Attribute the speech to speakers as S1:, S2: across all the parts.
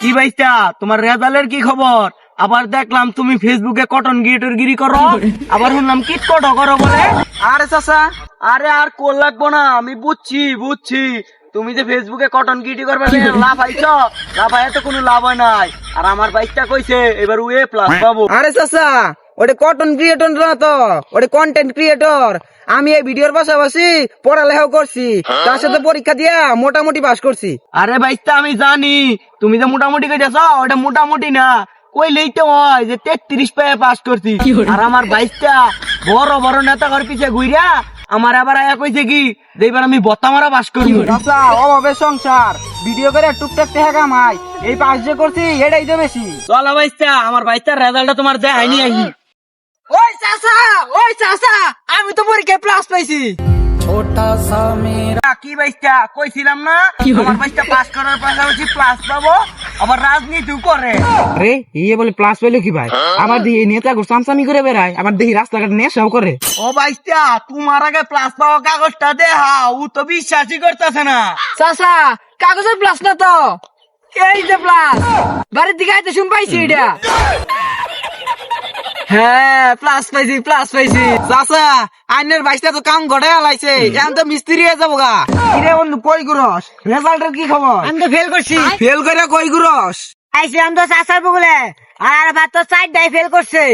S1: কি ভাইটা তোমার রেজালের কি খবর? আবার দেখলাম তুমি ফেসবুকে কটন গিরিটর গিরি করো। আবার শুনলাম কি কটো করো বলে। আরে চাচা, আরে আর কোল লাগবো না, আমি বুঝছি বুঝছি। তুমি যে ফেসবুকে কটন গিটি করবে লাভ আইছ লাভ আয় তো কোনো লাভ হয় নাই। আর আমার বাইকটা কইছে, এবার উয়ে প্লাস পাবো।
S2: আরে চাচা ওটা কটন ক্রিয়েটর না তো? ওটা কন্টেন্ট ক্রিয়েটর আমি এই ভিডিওর পাশাপাশি পড়ালেখাও করছি। তার সাথে পরীক্ষা দিয়া মোটামুটি পাস করছি।
S1: আরে বাইকটা আমি জানি। তুমি যে মোটামুটি কইতেছ ওটা মোটামুটি না। কইলেই তো হয় যে তেত্রিশ পেয়ে পাস করছি। আর আমার বাইকটা বড় বড় নেতা ঘর পিছে ঘুইরা আমার আবার আয়া কইছে কি যে এবার আমি বত্তা মারা পাস করব
S2: চাচা অভাবে সংসার। ভিডিও করে টুকটাক টেহা কামাই। এই পাস যে করছি এটাই তো বেশি।
S1: চলো বাইকটা আমার বাইকটার রেজাল্টটা তোমার দেখাইনি আহি
S2: চাচা! ওই চাচা! আমি তো পরীক্ষায় প্লাস পাইছি।
S1: আ, কি বাইকটা কইছিলাম না আমার বাইকটা পাস করার পাশাপাশি প্লাস পাবো আবার রাজনীতিও করে।
S2: আরে ইয়ে বলে প্লাস পেল কি ভাই? আবার দেখি নেতা গো সামসামি করে বেড়ায় আবার দেখি রাস্তাঘাট নেশাও করে।
S1: ও বাইকটা তোমার আগে প্লাস পাওয়া কাগজটা দেখা ও তো বিশ্বাসই করতেছে না।
S2: চাচা কাগজের প্লাস না তো? এই যে প্লাস বাড়ির দিকে আইতে শুন পাইছি এটা। হ্যাঁ প্লাস পাইছি প্লাস পাইছি। চাচা আইনের বাইশটা তো কাম ঘটে আলাইছে। এখন তো মিস্ত্রি হয়ে যাব গা। কিরে বন্ধু কই গুরস রেজাল্টের কি খবর?
S3: আমি তো ফেল করছি।
S2: ফেল করে কই গুরস
S3: আইছিলাম তো চাষার বগুলে। আর ভাত তো চারটাই ফেল করছে।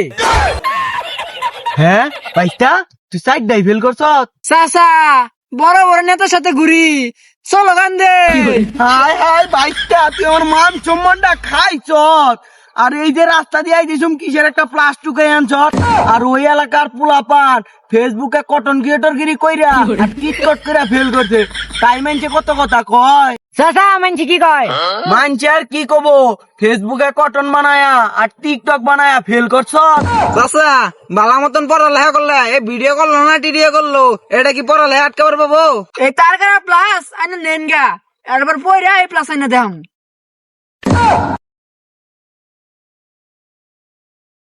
S1: হ্যাঁ তুই ডাই ফেল করছ
S2: চাচা বড় বড় নেতার সাথে ঘুরি। চলো গান দে।
S1: হাই হাই বাইকটা তুই আমার মান সম্মানটা খাইছ আর এই যে রাস্তা দিয়ে আইছিস কিসের একটা প্লাস্টিক আনছ? আর ওই এলাকার পোলা পান ফেসবুকে কটন ক্রিয়েটর গিরি কইরা আর টিকটক করে ফেল করছে। তাই মানছে কত কথা কয়?
S3: চাষা মানছি কি কয়?
S1: মানছে আর কি কব? ফেসবুকে কটন বানায়া আর টিকটক বানায়া ফেল করছ?
S2: চাচা বালা মতন পড়ালেখা করলে এ ভিডিও করল না টিডিও করল? এটা কি পড়ালেখা আটকে পারব বউ? এই তার প্লাস আইনা নেন গা। একবার পয়রা এই প্লাস আইনা দেম